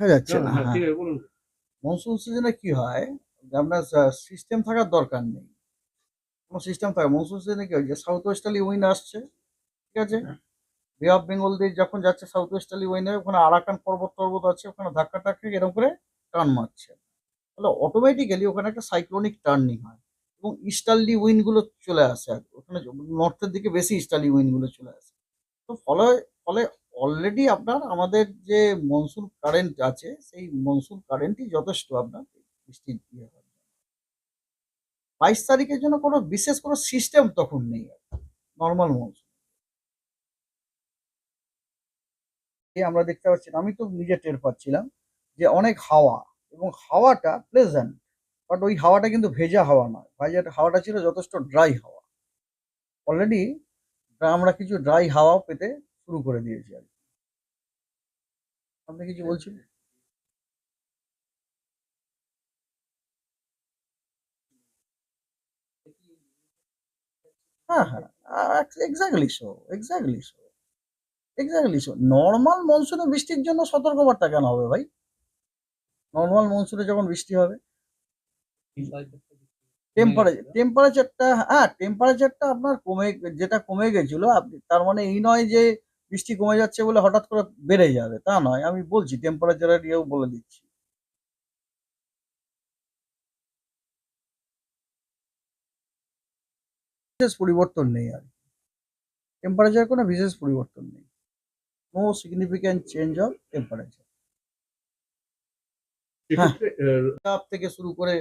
দেখা যাচ্ছে না মনসুন সিজনে কি হয়? আপনার সিস্টেম থাকার দরকার নেই। কোনো সিস্টেম থাকে মনসুন সিজনে কি হয়? যে সাউথ ওয়েস্টার্লি উইন্ড আসছে ঠিক আছে? বে অফ বেঙ্গল দিয়ে যখন যাচ্ছে সাউথ ওয়েস্টার্লি উইন্ডে ওখানে আরাকান পর্বত টর্বত আছে ওখানে ধাক্কা টাক্কা এরকম করে টার্ন মারছে। তাহলে অটোমেটিক্যালি ওখানে একটা সাইক্লোনিক টার্নিং হয় এবং ইস্টার্লি উইন্ডগুলো চলে আসে আর ওখানে নর্থের দিকে বেশি ইস্টার্লি উইন্ডগুলো চলে আসে। তো ফলে ফলে অলরেডি আপনার আমাদের যে মনসুন কারেন্ট আছে, সেই মনসুন কারেন্টই যথেষ্ট আপনার বৃষ্টির ইয়ে বাইশ তারিখের জন্য কোনো বিশেষ কোনো সিস্টেম তখন নেই নর্মাল মনসুন আমরা দেখতে পাচ্ছি আমি তো নিজে টের পাচ্ছিলাম যে অনেক হাওয়া এবং হাওয়াটা প্লেজেন্ট বাট ওই হাওয়াটা কিন্তু ভেজা হাওয়া নয়। ভেজা হাওয়াটা ছিল যথেষ্ট ড্রাই হাওয়া। অলরেডি আমরা কিছু ড্রাই হাওয়াও পেতে শুরু করে দিয়েছি আর কি। আপনি কিছু বলছেন? হ্যাঁ হ্যাঁ exactly so exactly so exactly so normal মনসুনে বৃষ্টির জন্য সতর্কবার্তা কেন হবে ভাই? নর্মাল মনসুনে যখন বৃষ্টি হবে টেম্পারেচার টেম্পারেচারটা হ্যাঁ টেম্পারেচারটা আপনার কমে, যেটা কমে গেছিল, আপনি, তার মানে এই নয় যে বৃষ্টি কমে যাচ্ছে বলে হঠাৎ করে বেড়ে যাবে তা নয় আমি বলছি টেম্পারেচারের ইয়েও বলে দিচ্ছি। বিশেষ পরিবর্তন নেই আর টেম্পারেচার কোনো বিশেষ পরিবর্তন নেই। No significant change of temperature থেকে শুরু করে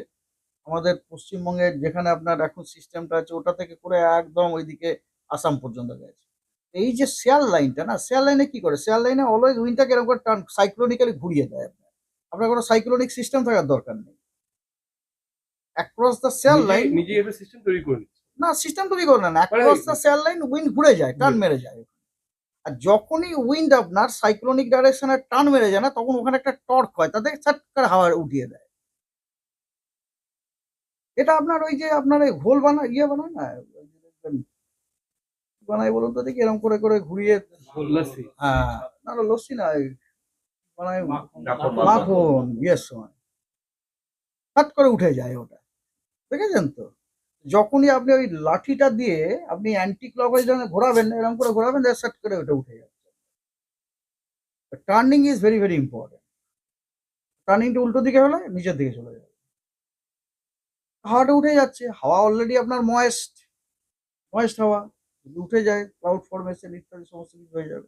আমাদের পশ্চিমবঙ্গের যেখানে আপনার এখন সিস্টেমটা আছে ওটা থেকে করে একদম ওইদিকে আসাম পর্যন্ত গেছে। এই যে শেয়ার লাইনটা না শেয়ার লাইনে কি করে? শেয়ার লাইনে অলওয়েজ উইন্ডটাকে এরকম করে টার্ন সাইক্লোনিক্যালি ঘুরিয়ে দেয় আপনার। আপনার কোনো সাইক্লোনিক সিস্টেম থাকার দরকার নেই। অ্যাক্রস দ্য শেয়ার লাইন নিজে একটা সিস্টেম তৈরি করে না সিস্টেম তৈরি করে না across the shear line wind ঘুরে যায় টার্ন মেরে যায় আর যখনই উইন্ড আপনার সাইক্লোনিক ডাইরেকশনে টার্ন মেরে যায় না তখন ওখানে একটা টর্ক হয় তাতে ছাট করে হাওয়া উঠিয়ে দেয়। এটা আপনার ওই যে আপনার ওই ঘোল বানা ইয়ে বানায় না? বানায় বলুন তো দেখি এরকম করে করে ঘুরিয়ে হ্যাঁ না না লস্যি না বানায় মাখন। ইয়ের সময়। হাট করে উঠে যায় ওটা। দেখেছেন তো? যখনই আপনি ওই লাঠিটা দিয়ে আপনি অ্যান্টি ক্লকওয়াইজ ঘোরাবেন এরকম করে ঘোরাবেন সেট করে ওটা উঠে যাচ্ছে। Turning is very very important টার্নিংটা উল্টো দিকে হলে নিচের দিকে চলে যাবে। হাওয়াটা উঠে যাচ্ছে। হাওয়া অলরেডি আপনার ময়েস্ট ময়েস্ট হাওয়া। উঠে যায় ক্লাউড ফরমেশন ইত্যাদি সমস্ত কিছু হয়ে যাবে।